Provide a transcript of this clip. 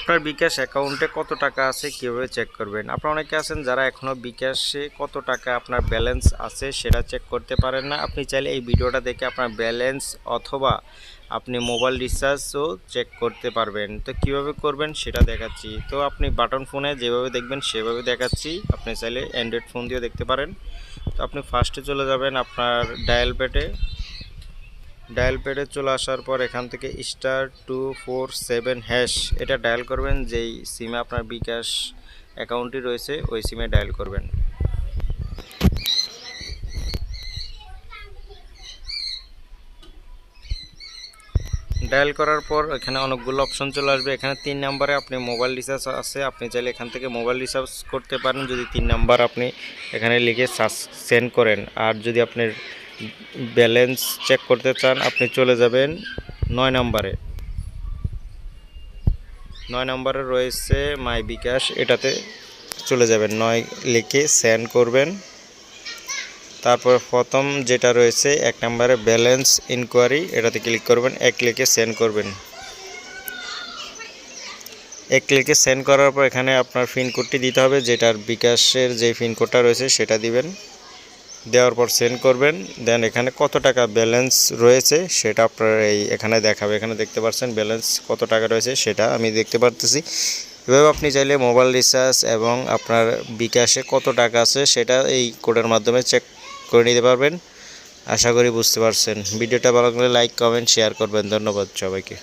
আপনার বিকাশ অ্যাকাউন্টে কত টাকা আছে কীভাবে চেক করবেন? আপনারা অনেকে আছেন যারা এখনও বিকাশে কত টাকা আপনার ব্যালেন্স আছে সেটা চেক করতে পারেন না। আপনি চাইলে এই ভিডিওটা দেখে আপনার ব্যালেন্স অথবা আপনি মোবাইল রিচার্জও চেক করতে পারবেন। তো কীভাবে করবেন সেটা দেখাচ্ছি। তো আপনি বাটন ফোনে যেভাবে দেখবেন সেভাবে দেখাচ্ছি। আপনি চাইলে অ্যান্ড্রয়েড ফোন দিয়েও দেখতে পারেন। তো আপনি ফার্স্টে চলে যাবেন আপনার ডায়াল প্যাডে ডায়াল প্যাডে চলে আসার পর এখান থেকে star two four seven hash এটা ডায়াল করবেন, যেই সিমে আপনার বিকাশ অ্যাকাউন্টটি রয়েছে, ওই সিমে ডায়াল করবেন। ডায়াল করার পর এখানে অনেকগুলো অপশন চলে আসবে। এখানে তিন নাম্বারে আপনি মোবাইল রিচার্জ আছে, আপনি চাইলে এখান থেকে মোবাইল রিচার্জ করতে পারেন। যদি তিন নাম্বার আপনি এখানে লিখে সেন্ড করেন, আর যদি আপনি ব্যালেন্স চেক করতে চান, আপনি চলে যাবেন নয় নম্বরে। নয় নম্বরে রয়েছে মাই বিকাশ, এটাতে চলে যাবেন। নয় লিখে সেন্ড করবেন। তারপর প্রথম যেটা রয়েছে, এক নম্বরে ব্যালেন্স ইনকোয়ারি, এটাতে ক্লিক করবেন, এক ক্লিকে সেন্ড করবেন। এক ক্লিকে সেন্ড করার পর এখানে আপনার পিনকোডটি দিতে হবে, যেটার বিকাশের যে পিনকোডটা রয়েছে সেটা দিবেন। দেওয়ার পর সেন্ড করবেন দেন এখানে কত টাকা ব্যালেন্স রয়েছে সেটা আপনার এই এখানে দেখাবে। এখানে দেখতে পাচ্ছেন ব্যালেন্স কত টাকা রয়েছে সেটা আমি দেখতে পারতেছি। এভাবে আপনি চাইলে মোবাইল রিচার্জ এবং আপনার বিকাশে কত টাকা আছে সেটা এই কোডের মাধ্যমে চেক করে নিতে পারবেন। আশা করি বুঝতে পারছেন। ভিডিওটা ভালো লাগলে লাইক কমেন্ট শেয়ার করবেন। ধন্যবাদ সবাইকে।